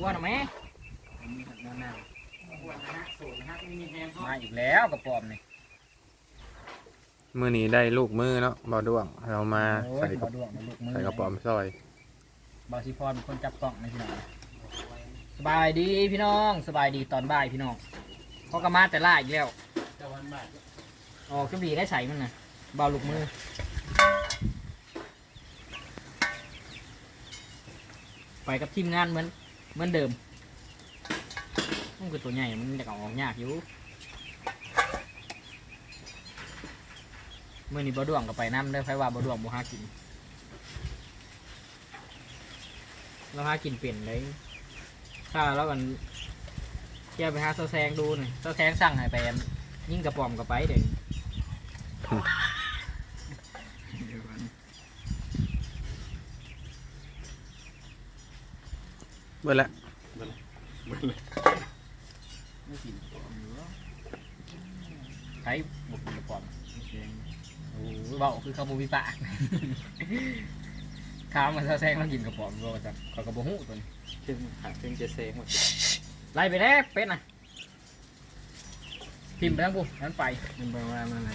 กลัวหน่อยไหมมีหักหน้ามาอีกแล้วกระป๋อมนี่มือนี้ได้ลูกมือเนาะบ่ด้วง เรามาโอ้ยใส่กระบ่ดวงบ่ลูกมือใส่กระป๋อมซอยบาสิพรเป็นคนจับกล้องในพี่น้องสบายดีพี่น้อง สบายดีตอนบ่ายพี่น้องเขาก็มาแต่ล่าอีกแล้วตะวันบาทอ๋อขึ้นดีได้ใส่มันนะเบาลูกมือไปกับทีมงานเหมือน เหมือนเดิมมันคือตัวใหญ่ มันจะเอาออกยากอยู่เมื่อนี้บดวงก็ไปน้ำได้อไฟว่าบดวงบ่หากิน เราหากินเปลี่ยนเลยถ้าแล้วกันเที่ยวไปหาเซาแซงดูหน่อยเซาแซงสั่งให้ไปยิ่งกระป๋อมกับไปเดี๋ยว นี้เบิ่ละไม่กินของอยู่แล้วใช้บุกกระป๋อมโอ้ยเบาคือเขาบูวิปากข้าวมันเซาแซงมันกินกระป๋อมก็จะเขากระโบหูตัวนี้ซึ่งขาดซึ่งจะเซงหมดไล่ไปแล้วเป็ดนะพิมพ์ไปทั้งกูนั้นไปมันไปว่ามาอะไร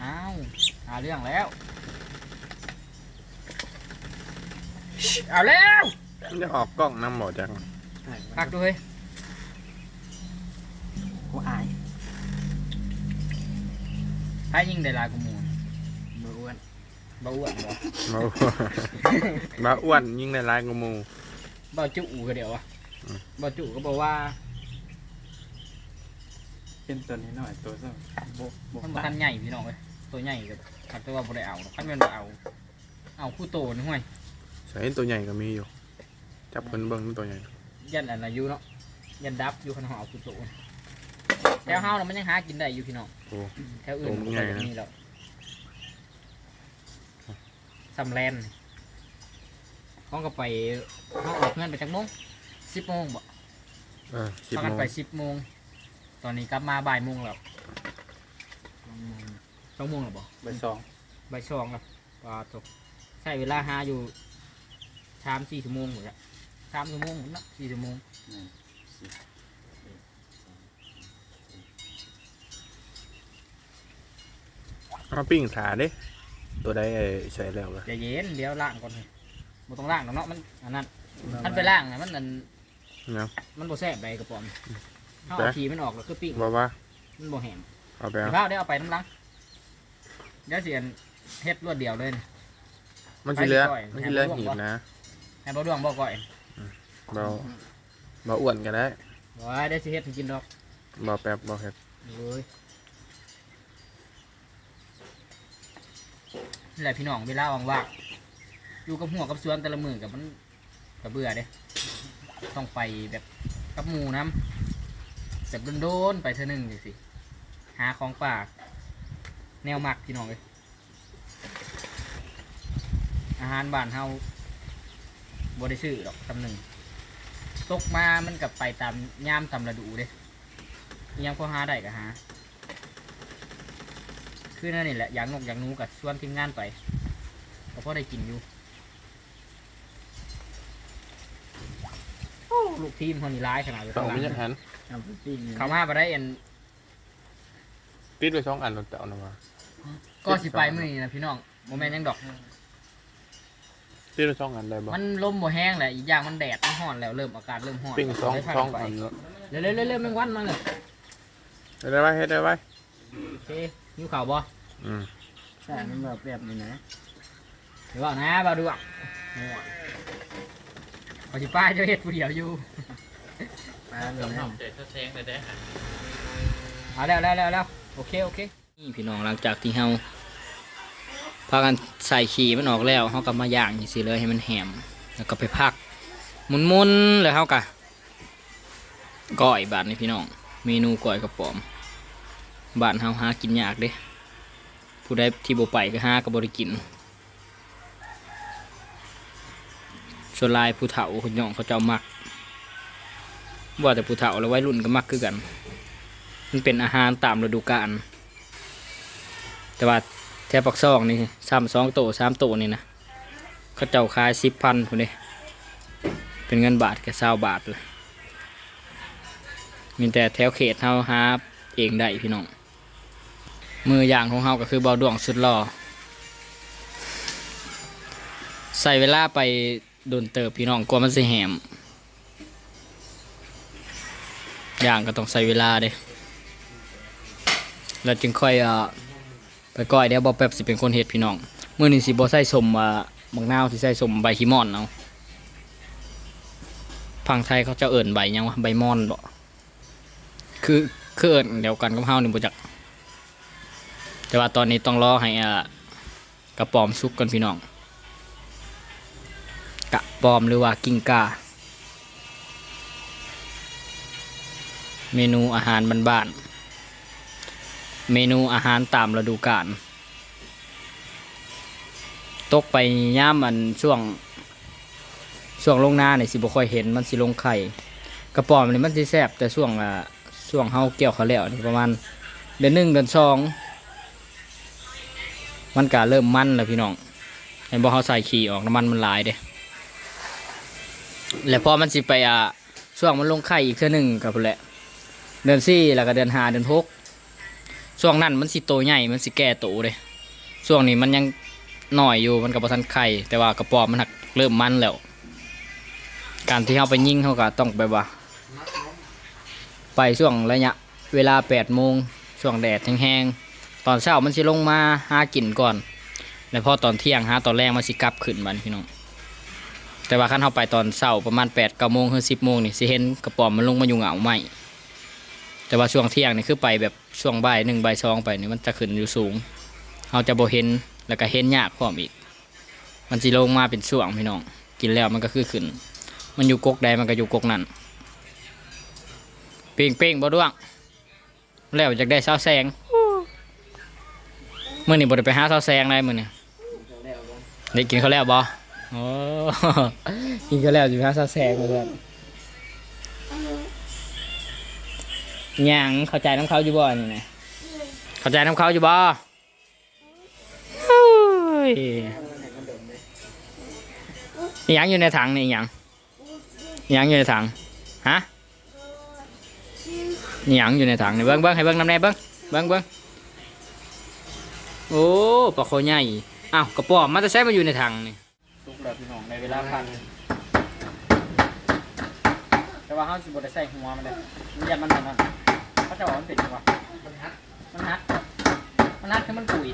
อ้าวหาเรื่องแล้ว เอาแล้วมันจะออกกล้องน้ำหมดจังพักดูเฮ้ยกูอายพายิงได้หลายกูมูลเมื่ออ้วนบ่อ้วนบ่มาอ้วนมาอ้วนยิ่งในร้ายกว่าหมู บ่จุก็เดี๋ยวอะอืม บ่จุก็บอกว่าเป็นตัวนี้หน่อยตัวสักโบโบมันบ่ตัทันนใหญ่พี่น้องเอ้ยตัวใหญ่ก็คักแต่ว่าบ่ได้เอาคันแม่นบ่เอา เอาคู่โตนี่ห่วย ใส่ตัวใหญ่ก็มีอยู่ จับคนเบิ้งตัวใหญ่ ยันอันอายุเนาะยันดับอยู่คันเฮาเอาคู่โตแถวเฮาน่ะมันยังหากินได้อยู่พี่น้องโอ้แถวอื่นโอ้มันใหญ่ก็นะ มีแล้วสำแลนห้องก็ไปห้องออกเงินไปจักโมงสิบโมงบ่เออสิบพาโมกันงไปสิบโมงตอนนี้กลับมาบ่ายโมงแล้วสองโมงแล้วบ่ใบสองบ่ายสองแล้วปลาตกใช้เวลาหาอยู่ สามสี่ชั่วโมงหมดละสามชั่วโมงหมดละสี่ชั่วโมงหนึ่งสิบเอาปิ้งขาเด้ตัวใดไอ้ใส่แล้วล่ะใจเย็นเดี๋ยวล่างก่อนเลยบ่ต้องล่างหรอกเนาะมันอันนั้นท่านไปล่างนะมันอันเนาะมันบ่แซ่บใบกระป๋อมถ้าเอาขีมันออกแล้วคือปิ้งบอกว่ามันบ่แห้งเอาไปเดี๋ยเอาวข้าวได้เอาไปน้ำลังเดี๋ยวเสียนเฮ็ดรวดเดียวเลยนะมันสิเหลือไปก่อยมันสิเหลือให้บ่หีบร่วงนะ ให้บ่ดวงบ่ก่อยเบาเบาอ้วนก็ได้บ่ว่าได้สิเฮ็ดให้กินดอกเบาแป๊บเบาเฮ็ดเลยนี่แหละพี่น้องเวลาว่างๆอยู่กับหัวกับสวนแต่ละมือกับมันกับเบื่อเด้ต้องไปแบบกับหมู่น้ำแบบโดนๆไปเท่านึงจังสิหาของป่าแนวหมักพี่น้องเลยอาหารบ้านเฮา บ่ได้ซื้อดอกตำหนึ่งตกมามันกับไปตามยามตามฤดูเด้อิหยังพอหาได้ก็หาคือนั่นนี่แหละอย่างนกอย่างหนูกับชวนทีมงานไปก็พอได้กินอยู่โอ้ลูกทีมคนนี้ร้ายขนาดอยู่ต้อข้างงหลัมีงจักหันเอาไปปิ้งเลยเขามาไปได้เอ็นติดไว้สองอันรถเต่านะว่าก็สิไปมื้อนี้นะพี่น้องโมเมนต์ยังดอก ติดไว้สองอันได้บ่มันลมบ่แห้งแหละอีกอย่างมันแดดมันร้อนแล้วเริ่มอากาศเริ่มร้อนปิ้งสองเลยพาสองไปอันแล้วเร็วเร็วเร็วเร็วแมงวันมาเลยเฮ็ดได้ไว้เฮ็ดได้ไว้โอเคยิ้วข่าวบ่อืมใช่มันแบบแบบนี้นะหรือว่านะบ่าวดูอะขอสิป้ายเจ้าเฮ็ดผู้เดียวอยู่ปลาเลยนะเอาแล้วแล้วแล้วแล้วโอเคโอเคนี่พี่น้องหลังจากที่เฮาพากันใส่ขี่มันออกแล้วเฮาก็มาย่างอย่างสิเลยให้มันแหมแล้วก็ไปพักหมุนๆแล้วเฮาก็ก้อยบาดนี่พี่น้อง เมนูก้อยกระป๋อมบานเฮาหากินยากเด้ผู้ใดที่บ่ไปก็หาก็บ่ได้กินส่วนลายผู้เฒ่าคนย่องเขาเจ้ามักว่าแต่ผู้เฒ่าแล้ววัยรุ่นก็มักคือกัน มันเป็นอาหารตามฤดูกาลแต่ว่า แทบปักซองนี่ซ้ำสองโตสามโตนี่นะใเขาเจ้าขายสิบพันคนนี้เป็นเงินบาทกับเศร้าบาทเลยมีแต่แถวเขตเฮาหาเองได้พี่น้องมืออย่างของเฮาก็คือเบาดวงสุดหล่อใส่เวลาไปโดนเติบพี่น้องกลัวมันสิแหมอย่างก็ต้องใส่เวลาเด้แล้วจึงค่อยเอ่อ ไปก้อยเดี๋ยวบอแป๊บสิเป็นคนเฮ็ดพี่น้องเมื้อนี้สิบ่ใส่สมว่าบางนาวสิใส่สมใบขี้มอนเอาพังไทยเขาจะเอิ่นใบยังวะใบม่อนบ่คือคือเอิ่นเดียวกันกับเฮานี่บ่จัก แต่ว่าตอนนี้ต้องรอให้อ่ากระป๋อมสุกกันพี่น้อง กระป๋อมหรือว่ากิ้งก่าเมนูอาหารบ้านๆ เมนูอาหารตามฤดูกาลตกไปย่ามมันช่วง ช่วงลงหน้าเนี่ยสิบ่ค่อยเห็นมันสิลงไข่กระป๋อมนี่มันสิแซ่บแต่ช่วงอะช่วงเฮาเกี่ยวเขาแล้วนี่ประมาณเดือนหนึ่งเดือนสองมันก็เริ่มมันแล้วพี่น้องเห็นบ่เฮาใส่ขี้ออกน้ำมันมันหลายเด้แล้วพอมันสิไปอะช่วงมันลงไข่อีกเท่านึงกับพุ่นแหละเดือนสี่แล้วก็เดือนห้าเดือนหก ช่วงนั้นมันสิโตใหญ่มันสิแก่โตเลยช่วงนี้มันยังหน่อยอยู่มันกับปทันไข่แต่ว่ากระป๋อมมันหักเริ่มมันแล้ว การที่เราไปยิงเขาก็ต้องไปว่า ไปช่วงระยะเวลาแปดโมงช่วงแดดแห้งๆตอนเช้ามันสิลงมาหากินก่อนแล้วพอตอนเที่ยงหาตอนแรกมันสิกลับขึ้นมันพี่น้องแต่ว่าขั้นเขาไปตอนเช้าประมาณแปดเก้าโมงถึงสิบโมงนี่สิเห็นกระป๋อมมันลงมาอยู่เหงาไหม่ แต่ว่าช่วงเที่ยงนี่คือไปแบบช่วงบ่ายหนึ่งบ่ายสองไปนี่มันจะขึ้นอยู่สูงเราจะโบเห็นแล้วก็เห็นยากพร้อมอีก มันสิลงมาเป็นช่วงพี่น้อง กินแล้วมันก็คือขึ้น มันอยู่กกใดมันก็อยู่กกนั้นเป้งเป้งบ่ด้วง แล้วจากได้เสาแสงเมื่อนี่บ่ได้ไปหาเสาแสงได้มื่อนี่ได้กินข้าวแล้วบ่โอ้กินข้าวแล้วจะไปหาเสาแสงมาเพื่อ นยังเข้าใจน้ำเขาอยู่บ่นี่นะเข้าใจน้ำเขาอยู่บ่เฮ้ยอิหยังอยู่ในถังนี่อิหยังอิหยังอยู่ในถังฮะอิหยังอยู่ในถังนี่เบิ้งเบิ้งให้เบิ้งน้ำแน่เบิ้งเบิ้งเบิ้งโอ้ปลาโคใหญ่อ้าวกระป๋อมมันจะใช้มาอยู่ในถังนี่สุกแล้วพี่น้องในเวลาพันแต่ว่าเขาสิบ่ได้ใส่หัวมันเลยมันยันมันมันนั่น เขาจะบอกมันเป็นยังไงมันฮัดมันฮัดมันฮัดคือมันปุ๋ย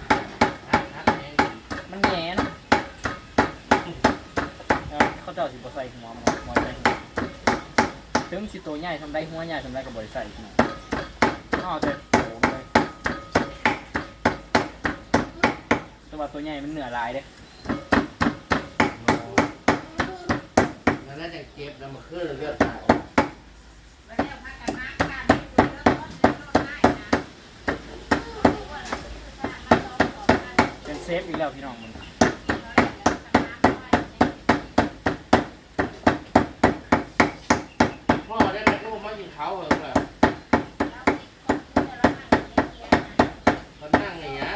มันแหงนเออเขาเจะสิบใส่หัวมันหัวใส่หัวถึงสิตัวใหญ่ทำได้หัวใหญ่ทำได้กับบริใส่หัวเอาแต่โอ้เลยแต่ว่าตัวใหญ่มันเหนือหลายเด้แล้วน่าจะเก็บแล้วมาขึ้นเลือดตาย เป็นเซฟอีกแล้วพี่น้องมันพ่อได้ไหมลูกมากินเขาเหรอแบบมันนั่งอย่างเงี้ย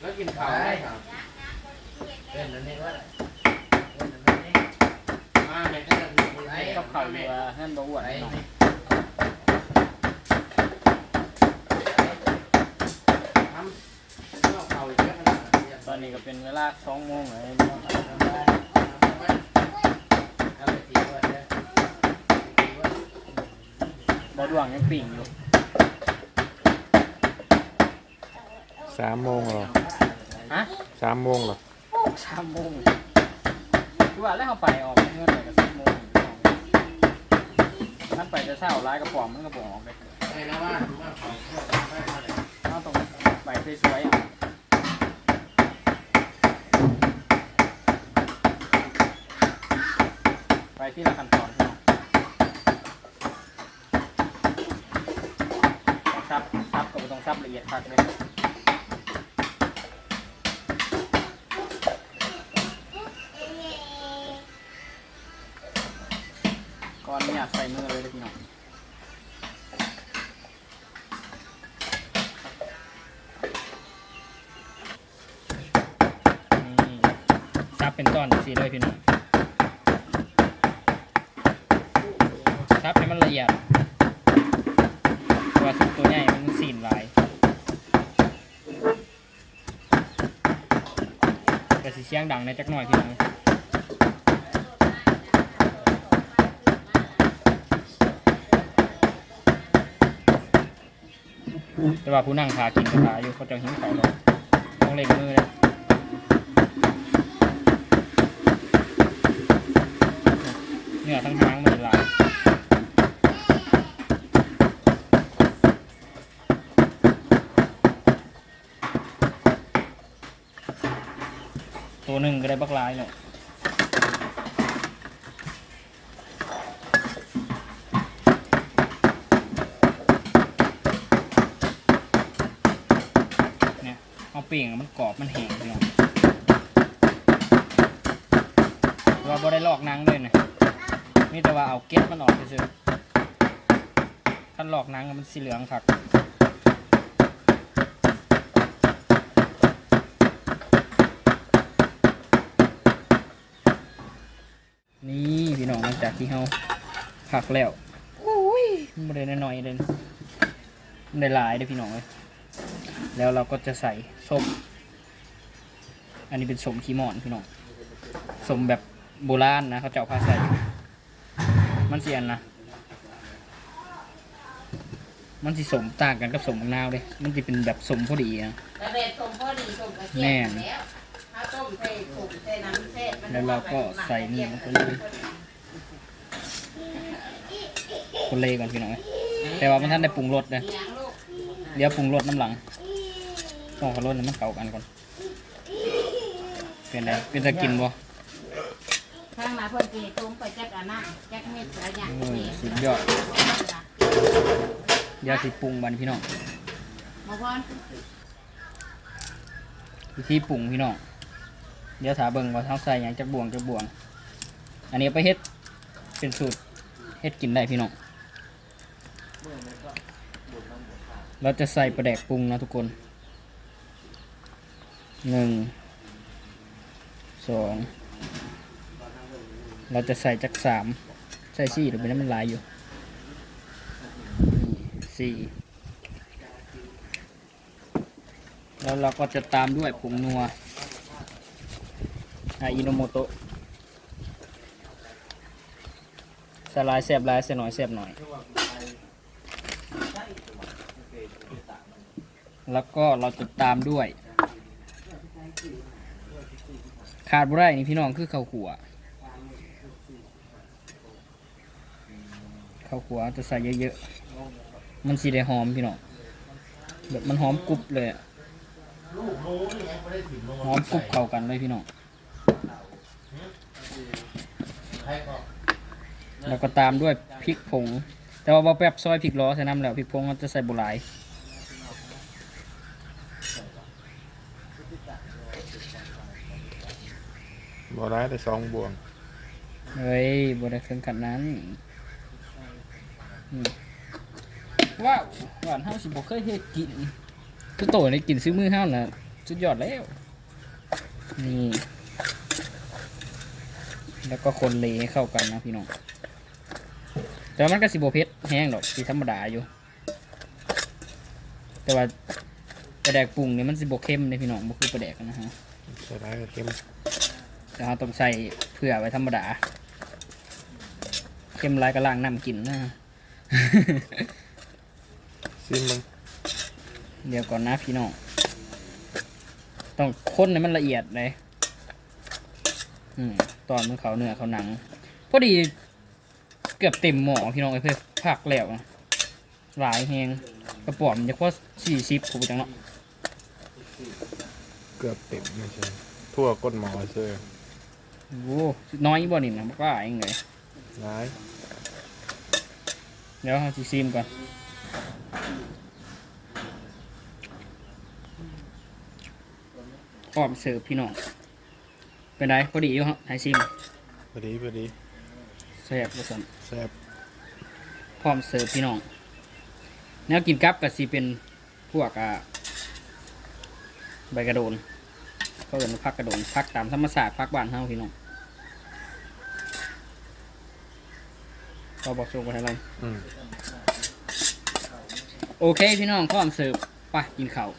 แล้วกินเขาได้ครับเป็นอันนี้ว่ามาไม่ใช่กันกับเขาอยู่ว่าให้มันบ่อ้วนพี่น้อง ทำเอาเขาอีกแล้วขนาดนี้ ตอนนี้ก็ เป็นเวลาสองโมงเลยเอาไปตีไว้เนี่ยตีไว้บอดวงยังปิ่งอยู่สามโมงเหรอฮะสามโมงเหรอสามโมงคือว่าแล้วเขาไปออกเงินไปกับสิบโมงท่านไปจะเช้าร้ายกระป๋อมมันกระป๋องออกเลยไอ้นะว่าว่าเขาไม่มาเลยเขาต้องไปสวยๆอะ ไปที่ละขั้นตอนพี่น้องต้องซับซับก็ไม่ต้องซับละเอียดคักเลยก่อนเนี่ยใส่มือเลยเด้อพี่น้องนี่เป็นตอนสีเลยพี่น้องียดตัวสุดตัวใหญ่มันสีนลายแต่สีเสียงดังในจักหน่อยพี่น้องแต่ว่าผู้นั่งขากินกระถาอยู่เขาจะหิ้วเขาเลยต้องเล็งมือเลยเนื้อทั้งทางมันหลายตัว หนึ่งก็ได้บักลายเนาะเนี่ยเอาเปลี่ยงมันกรอบมันแห้งพี่น้องว่าบ่ได้ลอกนังเลยนะนี่แต่ว่าเอาเก็ดมันออกเฉยๆถ้าลอกนังมันสีเหลืองผักพี่น้องหลัง จากที่เราผักแล้วโอ้ยมันบ่ได้น้อยๆเลยนะมันได้หลายเลยพี่น้องเลยแล้วเราก็จะใส่ส้ม อันนี้เป็นสมขี้หมอนพี่น้องสมแบบโบราณนะเขาจะเอาผ้าใส่ มันเสียนนะ มันสิสมต่างกันกับสมมะนาวเลย มันจะเป็นแบบสมพอดีนะกระเด็ดต้มพอดีต้มกระเทียแน่มแล้วถ้าต้มใส่ผงใส่น้ำเส้นมันแล้วเราก็ใส่นี่ลงไปเลย คนเลก่อนพี่น้องเอ้ยแต่ว่ามันท่านได้ปรุงรสนะเลี้ยงลูกเดี๋ยวปรุงรสน้ำหลังต้องขอรสให้มันเข้ากันก่อน เป็นไรเป็นตะกินบ่ข้างมาเพื่อนกีต้มไปจักอันนั้นจักเม็ดอะไรอย่างโอ้ยนี้สุดยอดเดี๋ยวสิปรุงบัดนพี่น้องมาพ่อนวิธีปรุงพี่น้อง เดี๋ยวถาเบิ่งว่าเท้าใส่หยังจักบวงจักบวง อันนี้เอาไปเฮ็ดเป็นสูตรเฮ็ดกินได้พี่น้อง เราจะใส่ปลาแดกปรุงนะทุกคนหนึ่งสองเราจะใส่จักสามใส่สี่หรือไม่ได้มันลายอยู่สี่แล้วเราก็จะตามด้วยผงนัวอาอิโนโมโตะสลายแสบลายเสยหน่อยแสบหน่อย แล้วก็เราจะตามด้วย ขาดบ่ได้นี่พี่น้องคือข้าวขัวข้าวขัวจะใส่เยอะๆ มันสีได้หอมพี่น้องแบบมันหอมกรุบเลยหอมกรุบเข้ากันเลยพี่น้องแล้วก็ตามด้วยพริกผง แต่ว่าบ่แป๊บซอยพริกล้อใส่น้ำแล้วพริกผงเราจะใส่บุหรี่ ลายบ่ได้แต่สองบวงเฮ้ยบ่ได้เครื่องขัดนั้นอืมว้าวหวานเฮาสิบ่เคยเฮ็ดกินคือโตในกินซื้อมือเฮาน่ะสุดยอดแล้ว นี่ แล้วก็คนเลให้เข้ากันนะพี่น้องแต่ว่ามันก็สิบ่เผ็ดแห้งดอกสิธรรมดาอยู่ แต่ว่าปลาแดกปรุงเนี่ยมันสิบ่เข้มเลยพี่น้องบ่คือปลาแดกนะฮะ ใส่ได้ก็เค็ม แต่เราต้องใส่เผื่อไว้ธรรมดาเข้มไรก็ล้างน้ำกินนะ ซิมมึงเดี๋ยวก่อนนะพี่น้อง ต้องค้นให้มันละเอียดเลยอืมตอนมันเขาเนื้อเขาหนัง พอดีเกือบเต็มหม้อพี่น้องไอ้เพื่อผักแล้วนะหลายแหงกระป๋อมจะพอสี่สิบผมจังเนาะ เกือบเต็มไม่ใช่ ทั่วก้นหมอเชื่อ โอ้โหน้อยบ่นี่นะมันก็เองเลยร้ายเดี๋ยวเราจะซิมก่อนพร้อมเสิร์ฟพี่น้อง เป็นไรพอดีอยู่ครับไอซิมพอดีพอดีแซ่บผสมแซ่บพร้อมเสิร์ฟพี่น้องแนวกินกับก็สิเป็นพวกอ่าใบกระโดน ผเขาเอิ้นว่าพักกระโดนพักตามธรรมศาสตร์พักบ้านเฮาพี่น้องเราบอกส่งไปให้เราอืมโอเคพี่น้องพร้อมเสิร์ฟไปกินข้าว